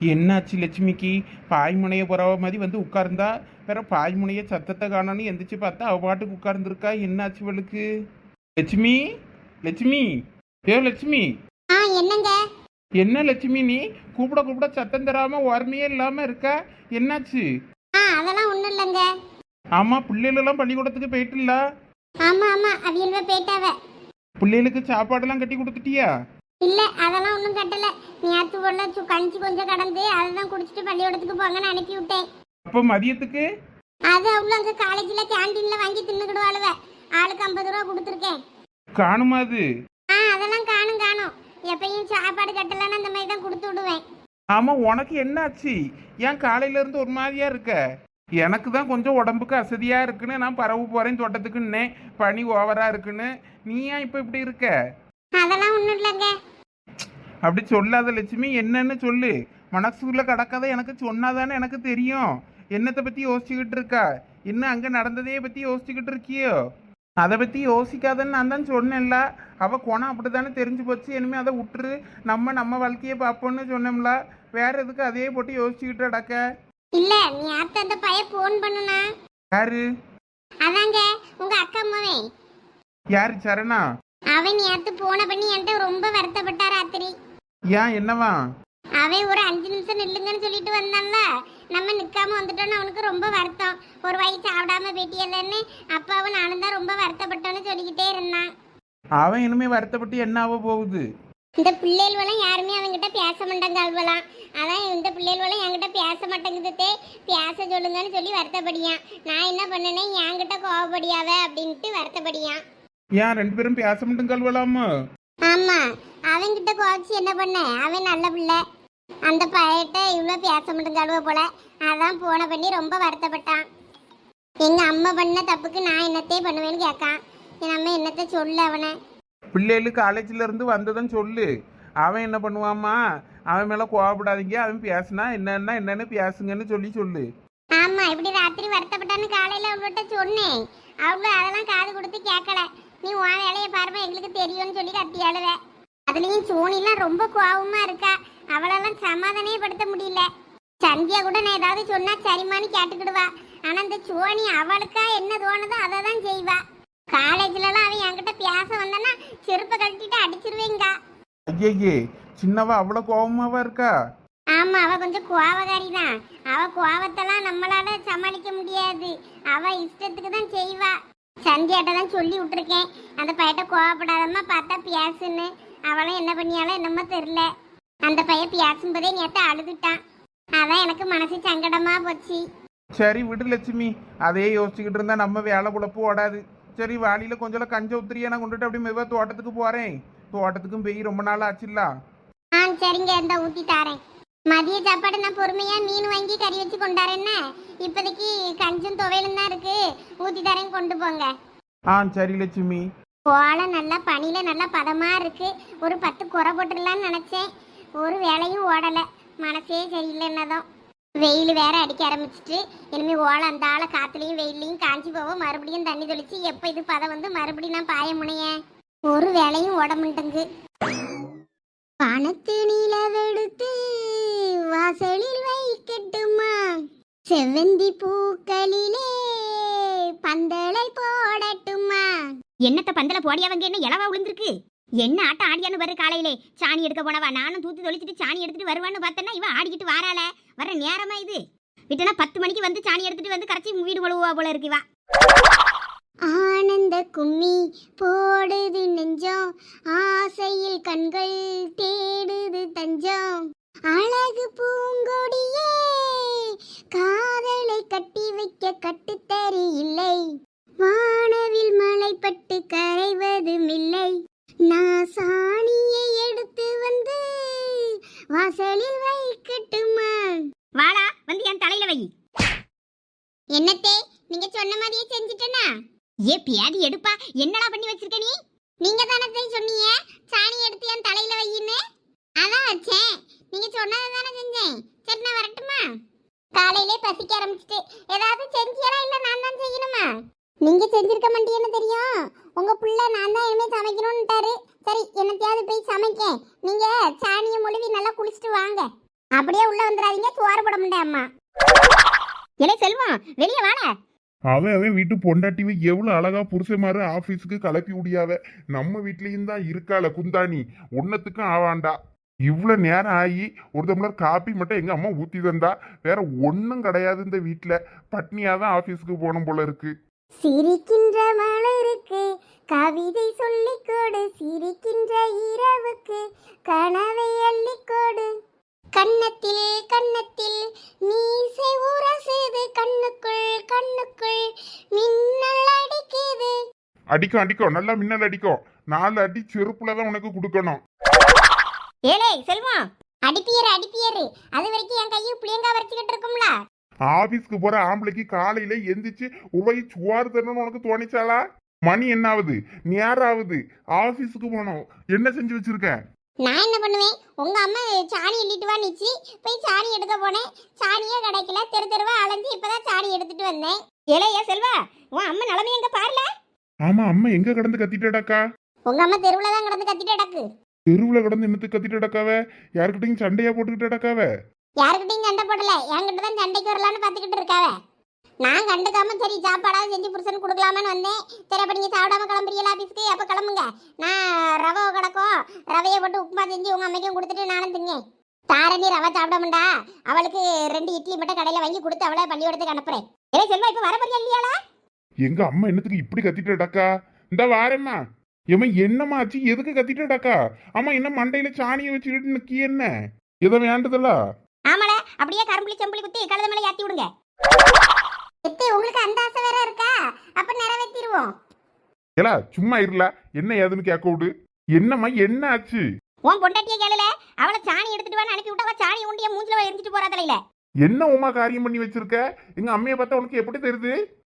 என்னாச்சு லட்சுமிக்கு? பாய்முனைய போறவ மாதிரி வந்து உட்கார்ந்தா? வேற பாய்முனைய சத்தத்தை காணோன்னு எந்திரிச்சு பார்த்தா அவ பாட்டுக்கு உட்கார்ந்துருக்கா? என்னாச்சு இவளுக்கு? லட்சுமி? லட்சுமி? ஏ லட்சுமி? ஆ என்னங்க? என்ன லட்சுமி நீ? கூப்பிட கூப்பிட சத்தம் தராம ஓரணையே இல்லாம இருக்க? என்னாச்சு? அதெல்லாம் ஒன்றும் இல்லைங்க. ஆமா பிள்ளைகளெல்லாம் பள்ளிக்கூடத்துக்கு போயிட்டுல? ஆமா ஆமா அவியல்வ போயிட்டாவ. பிள்ளைகளுக்கு சாப்பாடெல்லாம் கட்டி கொடுத்துட்டியா? இல்ல அதெல்லாம் ஒன்றும் கட்டல. நேற்று போல சு கஞ்சி கொஞ்சம் கடந்து அதை தான் குடிச்சிட்டு பள்ளிக்கூடத்துக்கு போங்கன்னு அனுப்பி விட்டேன். அப்ப மதியத்துக்கு? அது அவ்வளோ அங்கே காலேஜில் கேண்டீனில் வாங்கி தின்னுக்கிடுவாளுவ. ஆளுக்கு ஐம்பது ரூபா கொடுத்துருக்கேன். காணுமா அது? ஆ அதெல்லாம் காணும் காணும். எப்பயும் சாப்பாடு கட்டலன்னு அந்த மாதிரி தான் கொடுத்து விடுவேன். ஆமா உனக்கு என்னாச்சு? ஏன் காலையில இருந்து ஒரு மாதிரியா இருக்க? எனக்கு தான் கொஞ்சம் உடம்புக்கு அசதியா இருக்குன்னு நான் பரவு போறேன் தோட்டத்துக்குன்னே. பனி ஓவரா இருக்குன்னு. நீ ஏன் இப்ப இப்படி இருக்க? அதெல்லாம் ஒன்றும் இல்லைங்க. அப்படி சொல்லாத லட்சுமி என்னன்னு சொல்லு. மனசுக்குள்ள கிடக்காத எனக்கு சொன்னாதானே எனக்கு தெரியும். என்னத்தை பத்தி யோசிச்சுக்கிட்டு இருக்கா? இன்னும் அங்க நடந்ததே பத்தி யோசிச்சுக்கிட்டு இருக்கியோ? அதை பத்தி யோசிக்காதன்னு நான் தான் சொன்னேன்ல. அவ குணம் அப்படித்தானே தெரிஞ்சு போச்சு. இனிமே அதை விட்டுரு. நம்ம நம்ம வாழ்க்கையை பார்ப்போம்னு சொன்னோம்ல. வேற எதுக்கு அதே போட்டு யோசிச்சுக்கிட்டு அடக்க இல்ல நேற்று அந்த பையன் ஃபோன் பண்ணுனா. யாரு? அதாங்க உங்க அக்கா அம்மாவே. யாரு சரணா அவன் நேற்று போன பண்ணி என்கிட்ட ரொம்ப வருத்தப்பட்டா ராத்திரி. ஏன் என்னவா? அவன் ஒரு அஞ்சு நிமிஷம் நில்லுங்கன்னு சொல்லிட்டு வந்தான்ல. நம்ம நிக்காம வந்துட்டோன்னு அவனுக்கு ரொம்ப வருத்தம். ஒரு வயசு சாப்பிடாம போயிட்டியல்லன்னு அப்பாவும் நானும் தான் ரொம்ப வருத்தப்பட்டோன்னு சொல்லிக்கிட்டே இருந்தான். அவன் இனிமே வருத்தப்பட்டு என்ன ஆக போகுது. இந்த பிள்ளைகளும் யாருமே அவன்கிட்ட பேச மாட்டாங்க அல்வலாம் அதான் இந்த பிள்ளைகளும் என்கிட்ட பேச மாட்டேங்குதே பேச சொல்லுங்கன்னு சொல்லி வருத்தப்படியான். நான் என்ன பண்ணனேன் என்கிட்ட கோவப்படியாவ அப்படின்ட்டு வருத்தப்படியான். ஏன் ரெண்டு பேரும் பேச மட்டும் கல்வலாமா ஆமா அவன்கிட்ட கோச்சு என்ன பண்ண? அவன் நல்ல பிள்ளை. அந்த பையட்ட இவ்வளோ பேச மாட்டேங்க போல. அதான் போன பண்ணி ரொம்ப வருத்தப்பட்டான். எங்க அம்மா பண்ண தப்புக்கு நான் என்னத்தே பண்ணுவேன்னு கேட்கான். என் அம்மா என்னத்த சொல்ல அவனை. பிள்ளைகள் காலேஜ்ல இருந்து வந்ததும் சொல்லு. அவன் என்ன பண்ணுவாமா அவன் மேல கோவப்படாதீங்க. அவன் பேசுனா என்னன்னா என்னன்னு பேசுங்கன்னு சொல்லி சொல்லு. ஆமா இப்படி ராத்திரி வருத்தப்பட்டான்னு காலையில அவள்கிட்ட சொன்னேன். அவளும் அதெல்லாம் காது கொடுத்து கேட்கல. நீ உன் வேலையை பாருமா எங்களுக்கு தெரியும்னு சொல்லி கத்தி அழுவ. அதுலயும் சோனிலாம் ரொம்ப கோவமா இருக்கா. அவளெல்லாம் சமாதானே படுத்த முடியல. சந்தியா கூட நான் ஏதாவது சொன்னா சரிமான்னு கேட்டுக்கிடுவா. ஆனா இந்த சோனி அவளுக்கா என்ன தோணுதோ அதை தான் செய்வா. காலேஜ்லலாம் அவன் என்கிட்ட பேச வந்தானா செருப்பை கழட்டிட்டு அடிச்சிருவேங்க. ஐயே சின்னவா அவ்வளவு கோவமாவா இருக்கா? ஆமா அவ கொஞ்சம் கோவக்காரி தான் அவ கோவத்தெல்லாம் நம்மளால சமாளிக்க முடியாது. அவ இஷ்டத்துக்கு தான் செய்வா. சந்தியாட்ட தான் சொல்லி விட்டுருக்கேன். அந்த பையட்ட கோவப்படாதம்மா பார்த்தா பேசுன்னு அவளும் என்ன பண்ணியாலும் என்னமோ தெரில அந்த பையன் பேசும்போதே நேற்று அழுதுட்டான். அதான் எனக்கு மனசு சங்கடமா போச்சு. சரி விடு லட்சுமி. அதே யோசிச்சுக்கிட்டு இருந்தா நம்ம வேலை குழப்பு ஓடாது. சரி வாளியில கொஞ்சம் கஞ்ச உத்திரியா நான் கொண்டுட்டு அப்படியே மெதுவா தோட்டத்துக்கு போறேன். தோட்டத்துக்கும் போய் ரொம்ப நாள் ஆச்சுல்ல? ஆ சரிங்க. இந்த ஊத்தி தாரேன். மதிய சாப்பாடு நான் பொறுமையா மீன் வாங்கி கறி வச்சு கொண்டாரேன்னா. இப்போதைக்கு கஞ்சும் துவையலும் தான் இருக்கு. ஊத்தி தரேன் கொண்டு போங்க. ஆ சரி லட்சுமி. கோலம் நல்லா பனியில நல்லா பதமா இருக்கு. ஒரு பத்து குறை போட்டுடலான்னு நினைச்சேன். ஒரு வேலையும் ஓடல. மனசே சரியில்லைன்னதும் வெயில் வேற அடிக்க ஆரம்பிச்சிட்டு. இனிமே ஓலம் அந்த ஆளை காத்துலயும் வெயிலையும் காஞ்சி போவோம் மறுபடியும் தண்ணி தெளிச்சு எப்போ இது பதம் வந்து மறுபடியும் நான் பாய முனையேன். ஒரு வேலையும் ஓட மாட்டேங்கு பணத்து நிலவெடுத்து வாசலில் வைக்கட்டுமா செவ்வந்தி பூக்களிலே பந்தலை போடட்டுமா? என்னத்த பந்தல போடியவங்க என்ன இலவா விழுந்திருக்கு என்ன ஆட்டம் ஆடியான்னு பாரு காலையிலே. சாணி எடுக்க போனவா? நானும் தூத்து தொளிச்சிட்டு சாணி எடுத்துட்டு வருவான்னு பார்த்தேன்னா இவ ஆடிக்கிட்டு வாராள. வர நேரமா இது? விட்டனா பத்து மணிக்கு வந்து சாணி எடுத்துட்டு வந்து கரைச்சி வீடு கொழுவா போல இருக்கு இவா. ஆனந்த கும்மி போடுது நெஞ்சம். ஆசையில் கண்கள் தேடுது தஞ்சம். அழகு பூங்கொடியே காதலை கட்டி வைக்க கட்டுத்தறி இல்லை வானவில் மலைப்பட்டு கரைவதும் இல்லை நான் சாணியை எடுத்து வந்து வாசலில் வைக்கட்டுமா? வாளா வந்து என் தலையில வை. என்னத்தே நீங்க சொன்ன மாதிரியே செஞ்சுட்டேனா? ஏ பியாதி எடுப்பா. என்னடா பண்ணி வச்சிருக்க நீ? நீங்க தானே சொன்னீங்க சாணி எடுத்து என் தலையில வையின்னு? அதான் வச்சேன். நீங்க சொன்னதை தானே செஞ்சேன். சரி நான் வரட்டுமா? காலையிலே பசிக்க ஆரம்பிச்சிட்டு. ஏதாவது செஞ்சியரா இல்ல நான் தான் செய்யணுமா? நீங்க செஞ்சிருக்க மாட்டீங்கன்னு தெரியும்? உங்க புள்ள நான் தான் இனிமே சமைக்கணும்ட்டாரு. சரி என்னத்தையாவது போய் சமைக்க நீங்க சாணியை மொழிவி நல்லா குளிச்சுட்டு வாங்க. அப்படியே உள்ள வந்துடாதீங்க சோறு போட முடியாது அம்மா. இல்லை செல்வம் வெளியே வாட. அவன் அவன் வீட்டு பொண்டாட்டிவை எவ்வளவு அழகா புருஷமாரு ஆபீஸுக்கு கலப்பி விடியாவ நம்ம வீட்லயும் தான் இருக்காள குந்தாணி. ஒன்னத்துக்கும் ஆவாண்டா. இவ்வளவு நேரம் ஆகி ஒரு டம்ளர் காப்பி மட்டும் எங்க அம்மா ஊத்தி தந்தா? வேற ஒன்றும் கிடையாது இந்த வீட்டுல பட்னியா தான் ஆபீஸுக்கு போகணும் போல இருக்கு. சிரிக்கின்ற மலருக்கு கவிதை சொல்லிக் கொடு சிரிக்கின்ற இரவுக்கு கனவை அள்ளிக் கொடு கன்னத்தில் கன்னத்தில் மீசை உரசுது. கண்ணுக்குள் கண்ணுக்குள் மின்னல் அடிக்குது. அடிக்கும் அடிக்கும். நல்லா மின்னல் அடிக்கும். நாலு அடி செருப்புல தான் உனக்கு கொடுக்கணும். ஏலே செல்வம். அடிப்பியரு அடிப்பியரு அது வரைக்கும் என் கையை புளியங்கா வரைச்சிக்கிட்டு இருக்கும்ல. ஆபீஸ்க்கு போற ஆம்பளைக்கு காலையில எந்திரிச்சு உருவாகி சுவாறு தரணும்னு உனக்கு தோணிச்சாளா? மணி என்ன ஆகுது நேரம் ஆகுது ஆபீஸுக்கு போனோம் என்ன செஞ்சு வச்சிருக்க? நான் என்ன பண்ணுவேன்? உங்க அம்மா சாணி எண்ணிட்டு வா நிச்சு. போய் சாணி எடுக்க போனேன். சாணியே கிடைக்கல. தெரு தெருவா அலைஞ்சு இப்பதான் சாணி எடுத்துட்டு வந்தேன். ஏலே ஏ செல்வா உன் அம்மா நிலைமை எங்க பாருல? ஆமா அம்மா எங்க கடந்து கத்திட்டடாக்கா உங்க அம்மா தெருவுல தான் கிடந்து கத்திட்டு கிடக்கு தெருவுல கடந்து என்னத்து கத்திட்டடாக்காவ யாருக்கிட்டையும் சண்டையா போட்டுக்கிட்டடாக்காவ யாருக்கிட்டையும் சண்டை போடல. என்கிட்ட தான் சண்டைக்கு வரலான்னு பார்த்துக்கிட்டு இருக்காவ. நான் கண்டுக்காம சரி சாப்பாடாவது செஞ்சு புருஷனுக்கு கொடுக்கலாமான்னு வந்தேன். சரி அப்ப நீங்க சாப்பிடாம கிளம்புறீங்களா ஆபீஸ்க்கு அப்ப கிளம்புங்க. நான் ரவை கிடக்கும். ரவையை போட்டு உப்புமா செஞ்சு உங்க அம்மைக்கும் கொடுத்துட்டு நானும் திங்கேன் தாரணி ரவை சாப்பிடாமண்டா? அவளுக்கு ரெண்டு இட்லி மட்டும் கடையில வாங்கி கொடுத்து அவளை பள்ளிக்கூடத்துக்கு அனுப்புறேன். ஏலே செல்வா இப்ப வர போறியா இல்லையாளா? எங்க அம்மா என்னத்துக்கு இப்படி கத்திட்டடாக்கா இந்த வாரேம்மா. ஏம்மா என்னம்மா ஆச்சு எதுக்கு கத்திட்டடாக்கா அம்மா என்ன மண்டையில சாணியை வச்சுக்கிட்டு நிக்கி என்ன? எதை வேண்டதில்ல ஆமால அப்படியே கரும்புளி செம்புளி குத்தி கழுத மேல ஏத்தி விடுங்க. எத்தே உங்களுக்கு அந்த ஆசை வேற இருக்கா? அப்ப நிறைவேற்றிடுவோம் ஏலா சும்மா இருல என்ன ஏதுன்னு கேட்க விடு. என்னம்மா என்ன ஆச்சு உன் பொண்டாட்டிய கேளுல. அவளை சாணி எடுத்துட்டு வான்னு அனுப்பி விட்டா சாணி உண்டிய மூஞ்சில எரிஞ்சிட்டு போறா தலையில என்ன உமா காரியம் பண்ணி வச்சிருக்க? எங்க அம்மையை பார்த்தா உனக்கு எப்படி தெரியுது?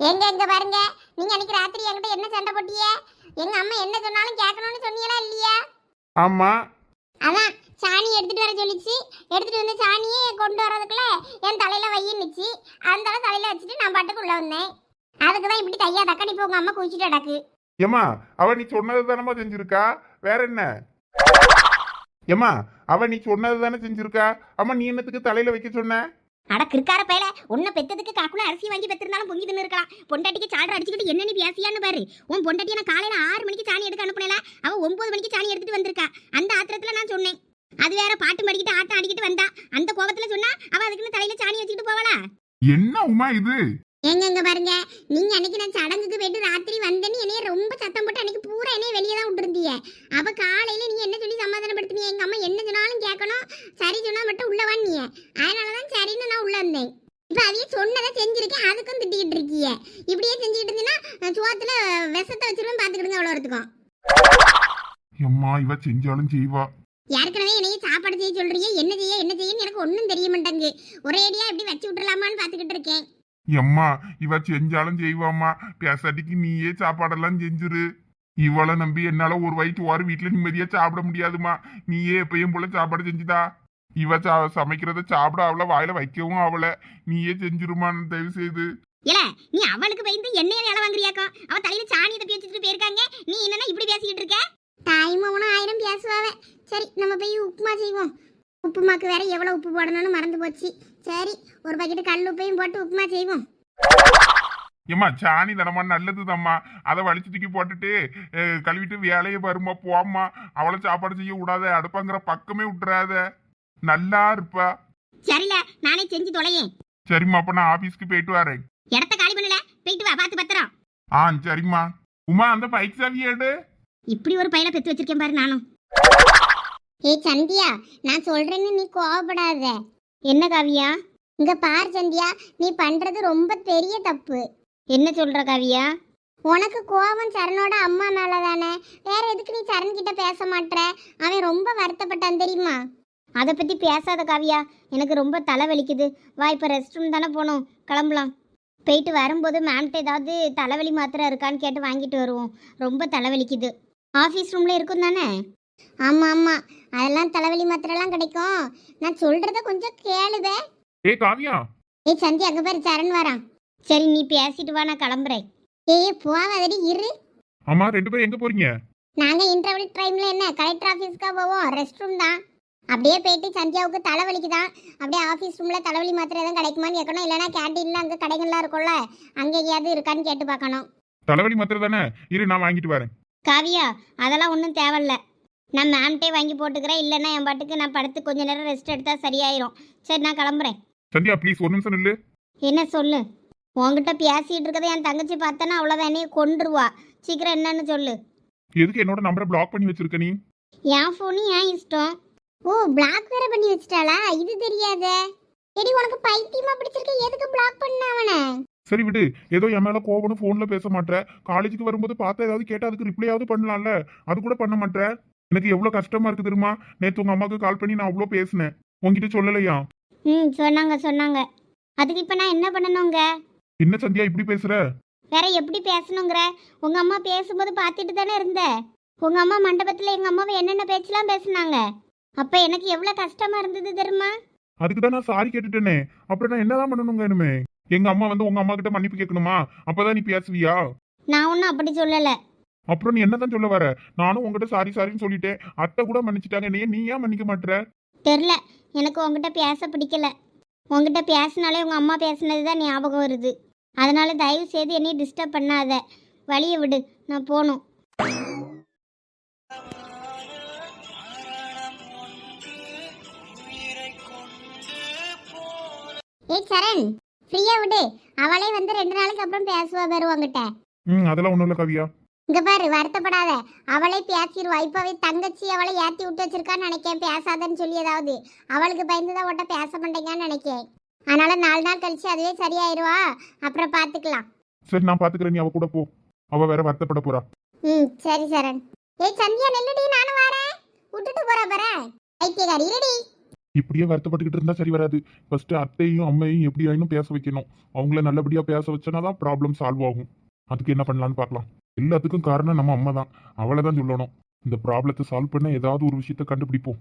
எங்க எங்க பாருங்க. நீங்க அன்னைக்கு ராத்திரி என்கிட்ட என்ன சண்டை போட்டிய? எங்க அம்மா என்ன சொன்னாலும் கேட்கணும்னு சொன்னீங்களா இல்லையா? ஆமா. அதான் சாணி எடுத்துட்டு வர சொல்லிச்சு. எடுத்துட்டு வந்து சாணியை கொண்டு வரதுக்குள்ள என் தலையில வையின்னுச்சு. அந்த தலையில வச்சுட்டு நான் பாட்டுக்கு உள்ள வந்தேன். அதுக்கு தான் இப்படி தையா தக்கடி இப்போ உங்க அம்மா குளிச்சுட்டு அடக்கு ஏம்மா அவ நீ சொன்னது தானம்மா செஞ்சிருக்கா? வேற என்ன? ஏம்மா அவ நீ சொன்னது தானே செஞ்சிருக்கா? அம்மா நீ என்னத்துக்கு தலையில வைக்க சொன்ன? அட கிருக்கார பயல. உன்னை பெத்ததுக்கு காக்குள்ள அரிசி வாங்கி பெத்திருந்தாலும் பொங்கி தின்னு இருக்கலாம் பொண்டாட்டிக்கு சாடர் அடிச்சுக்கிட்டு என்னன்னு பேசியான்னு பாரு. உன் பொண்டாட்டி நான் காலையில ஆறு மணிக்கு சாணி எடுக்க அனுப்புனல அவ ஒன்பது மணிக்கு சாணி எடுத்துட்டு வந்திருக்கா. அந்த ஆத்திரத்துல நான் சொன்னேன். அது வேற பாட்டு மடிக்கிட்டு ஆட்டம் அடிக்கிட்டு வந்தா. அந்த கோபத்துல சொன்னா அவ அதுக்குன்னு தலையில சாணி வச்சுக்கிட்டு போவாளா? என்ன உமா இது? எங்க எங்க பாருங்க. நீங்க அன்னைக்கு நான் சடங்குக்கு போயிட்டு ராத்திரி வந்தேன்னு என்னைய ரொம்ப சத்தம் போட்டு அன்னைக்கு பூரா என்னைய வெளியே தான் விட்டுருந்தீங்க. அப்ப காலையில நீங்க என்ன சொல்லி சமாதானப்படுத்துனீங்க? எங்க அம்மா என்ன சொன்னாலும் கேட்கணும். சரி சொன்னா மட்டும் உள்ள வாங்க அதனாலதான் சரின்னு நான் உள்ள வந்தேன். இப்ப அதையே சொன்னதை செஞ்சிருக்கேன். அதுக்கும் திட்டிக்கிட்டு இருக்கீங்க. இப்படியே செஞ்சுக்கிட்டு இருந்தீங்கன்னா சுவாத்துல விஷத்தை வச்சிருவேன் பாத்துக்கிடுங்க அவ்வளோ இருக்கும் எம்மா இவ செஞ்சாலும் செய்வா. ஏற்கனவே என்னைய சாப்பாடு செய்ய சொல்றீங்க. என்ன செய்ய என்ன செய்யன்னு எனக்கு ஒன்றும் தெரிய மாட்டேங்குது. ஒரேடியா இப்படி வச்சு விட்டுறலாமான்னு பாத்துக்கிட்டு இருக்கேன். எம்மா இவ செஞ்சாலும் செய்வாம்மா. பேசாட்டிக்கு நீயே சாப்பாடெல்லாம் செஞ்சிரு. இவளை நம்பி என்னால ஒரு வயிற்று வாரம் வீட்டுல நிம்மதியா சாப்பிட முடியாதுமா நீயே எப்பயும் போல சாப்பாடு செஞ்சுதா. இவ சா சமைக்கிறத சாப்பிட அவளை வாயில வைக்கவும் அவளை. நீயே செஞ்சிருமான்னு தயவு செய்து. இல்ல நீ அவளுக்கு பயந்து என்னைய வேலை வாங்குறியாக்கா? அவ தலையில சாணி தப்பி வச்சுட்டு போயிருக்காங்க. நீ என்னன்னா இப்படி பேசிக்கிட்டு இருக்க? தாய்மாவனும் ஆயிரம் பேசுவாவ. சரி நம்ம போய் உப்புமா செய்வோம். உப்புமாக்கு வேற எவ்வளவு உப்பு போடணும்னு மறந்து போச்சு. சரி ஒரு பாக்கெட் கல் உப்பையும் போட்டு உப்புமா செய்வோம். ஏம்மா சாணி தனமா நல்லதுதாம்மா அதை வலிச்சு தூக்கி போட்டுட்டு அஹ், கழுவிட்டு வேலையை வருமா போம்மா. அவளை சாப்பாடு செய்ய விடாத அடுப்பாங்கிற பக்கமே விட்டுறாத. நல்லா இருப்பா. சரில நானே செஞ்சு தொலையேன். சரிம்மா அப்ப நான் ஆபீஸ்க்கு போயிட்டு வரேன். இடத்த காலி பண்ணல போயிட்டு வா பார்த்து பத்திரம். ஆ சரிம்மா. உமா அந்த பைக் சாவி எடு. இப்படி ஒரு பையனை பெத்து வச்சிருக்கேன் பாரு நானும். ஏய் சந்தியா நான் சொல்றேன்னு நீ கோவப்படாத. என்ன காவியா? இங்க பார் சந்தியா நீ பண்றது ரொம்ப பெரிய தப்பு. என்ன சொல்ற காவியா? உனக்கு கோவம் சரணோட அம்மா மேல தானே வேற எதுக்கு நீ சரண் கிட்ட பேச மாட்ற? அவன் ரொம்ப வருத்தப்பட்டான் தெரியுமா? அதை பத்தி பேசாத காவியா. எனக்கு ரொம்ப தலை வலிக்குது. வா இப்போ ரெஸ்ட் ரூம் தானே போகணும் கிளம்பலாம். போயிட்டு வரும்போது மேம்கிட்ட ஏதாவது தலைவலி மாத்திரை இருக்கான்னு கேட்டு வாங்கிட்டு வருவோம். ரொம்ப தலைவலிக்குது ஆஃபீஸ் ரூம்ல இருக்கும் தானே? ஆமா ஆமா. அதெல்லாம் தலைவலி மாத்திரைலாம் கிடைக்கும். நான் சொல்றத கொஞ்சம் கேளுவே. ஏ காவியா. ஏய் சந்தி அங்க பாரு சரண் வரான். சரி நீ பேசிட்டு வா நான் கிளம்புறேன். ஏய் போவாதடி இரு. அம்மா ரெண்டு பேரும் எங்க போறீங்க? நாங்க இன்டர்வல் டைம்ல என்ன கலெக்டர் ஆபீஸ்க்கா போவோம்? ரெஸ்ட் ரூம் தான். அப்படியே போயிட்டு சந்தியாவுக்கு தலைவலிக்கு தான் அப்படியே ஆஃபீஸ் ரூமில் தலைவலி மாத்திரை எதுவும் கிடைக்குமான்னு கேட்கணும். இல்லைன்னா கேண்டீனில் அங்கே கடைகள்லாம் இருக்கும்ல அங்கே எங்கேயாவது இருக்கான்னு கேட்டு பார்க்கணும். தலைவலி மாத்திரை தானே? இரு நான் வாங்கிட்டு வரேன். காவியா அதெல்லாம் ஒன்றும் தேவையில்ல. நான் மேம்கிட்டே வாங்கி போட்டுக்கிறேன். இல்லைன்னா என் பாட்டுக்கு நான் படுத்து கொஞ்ச நேரம் ரெஸ்ட் எடுத்தா சரியாயிரும். சரி நான் கிளம்புறேன். சந்தியா ப்ளீஸ் ஒரு நிமிஷம் நில்லு. என்ன சொல்லு? உன்கிட்ட பேசிட்டு இருக்கதை என் தங்கச்சி பார்த்தேன்னா அவ்வளோதான் என்னைய கொன்றுவா. சீக்கிரம் என்னன்னு சொல்லு. எதுக்கு என்னோட நம்பரை பிளாக் பண்ணி வச்சிருக்க நீ? என் ஃபோனு ஏன் இஷ்டம்? ஓ பிளாக் வேற பண்ணி வச்சிட்டாளா? இது தெரியாதே. எடி உனக்கு பைத்தியமா பிடிச்சிருக்க. எதுக்கு பிளாக் பண்ண அவனை? சரி விடு. ஏதோ என் மேல கோவம்னு போன்ல பேச மாட்டேற. காலேஜுக்கு வரும்போது பார்த்தா ஏதாவது கேட்டா அதுக்கு ரிப்ளையாவது பண்ணலாம்ல. அது கூட பண்ண மாட்டேற. எனக்கு எவ்வளவு கஷ்டமா இருக்கு தெரியுமா? நேத்து உங்க அம்மாவுக்கு கால் பண்ணி நான் அவ்வளோ பேசினேன். உங்ககிட்ட சொல்லலையா? ம் சொன்னாங்க சொன்னாங்க. அதுக்கு இப்போ நான் என்ன பண்ணணுங்க? என்ன சந்தியா இப்படி பேசுற? வேற எப்படி பேசணுங்கிற? உங்க அம்மா பேசும்போது பார்த்துட்டு தானே இருந்த. உங்க அம்மா மண்டபத்தில் எங்க அம்மாவை என்னென்ன பேச்செல்லாம் பேசுனாங்க? அப்ப எனக்கு எவ்வளவு கஷ்டமா இருந்தது தெரியுமா? அதுக்கு தான் நான் சாரி கேட்டுட்டேனே. அப்புறம் நான் என்னதான் பண்ணணுங்க இனிமே? எங்க அம்மா வந்து உங்க அம்மா கிட்ட மன்னிப்பு கேட்கணுமா? அப்பதான் நீ பேசுவியா? நான் ஒன்றும் அப்படி சொல்லலை. அப்புறம் நீ என்னதான் சொல்ல வர? நானும் உங்ககிட்ட சாரி சாரின்னு சொல்லிட்டேன். அத்தை கூட மன்னிச்சிட்டாங்க. நீ நீ ஏன் மன்னிக்க மாட்டேற? தெரில. எனக்கு உங்ககிட்ட பேச பிடிக்கல. உங்ககிட்ட பேசினாலே உங்க அம்மா பேசுனது தான் ஞாபகம் வருது. அதனால தயவு செய்து என்னைய டிஸ்டர்ப் பண்ணாத. வழியை விடு. நான் போகணும் ஏய் சரண். ஃப்ரீயா விடு. அவளே வந்து ரெண்டு நாளைக்கு அப்புறம் பேசுவா பாரு உன்கிட்ட. ம் அதெல்லாம் ஒண்ணும் இல்ல கவியா. இங்க பாரு வருத்தப்படாத. அவளே பேசிடுவா இப்பவே தங்கச்சி அவளை ஏத்தி விட்டு வச்சிருக்கான்னு நினைக்கேன். பேசாதன்னு சொல்லி ஏதாவது. அவளுக்கு பயந்துதான் உன்ட்ட பேச மாட்டேங்கன்னு நினைக்கேன். அதனால நாலு நாள் கழிச்சு அதுவே சரியாயிருவா? அப்புறம் பாத்துக்கலாம். சரி நான் பாத்துக்கிறேன். நீ அவ கூட போ. அவ வேற வருத்தப்பட போறா. ம் சரி சரண். ஏய் சந்தியா நெல்லுடி. நானும் வரேன். விட்டுட்டு போறா பாரு. ஐத்தியகாரி இருடி. இப்படியே வருத்தப்பட்டுக்கிட்டு இருந்தா சரி வராது. ஃபர்ஸ்ட் அத்தையும் அம்மையும் எப்படி ஆயினும் பேச வைக்கணும். அவங்கள நல்லபடியா பேச வச்சனா தான் ப்ராப்ளம் சால்வ் ஆகும். அதுக்கு என்ன பண்ணலாம்னு பார்க்கலாம் எல்லாத்துக்கும் காரணம் நம்ம அம்மா தான் அவளை தான் சொல்லணும். இந்த ப்ராப்ளத்தை சால்வ் பண்ண ஏதாவது ஒரு விஷயத்த கண்டுபிடிப்போம்.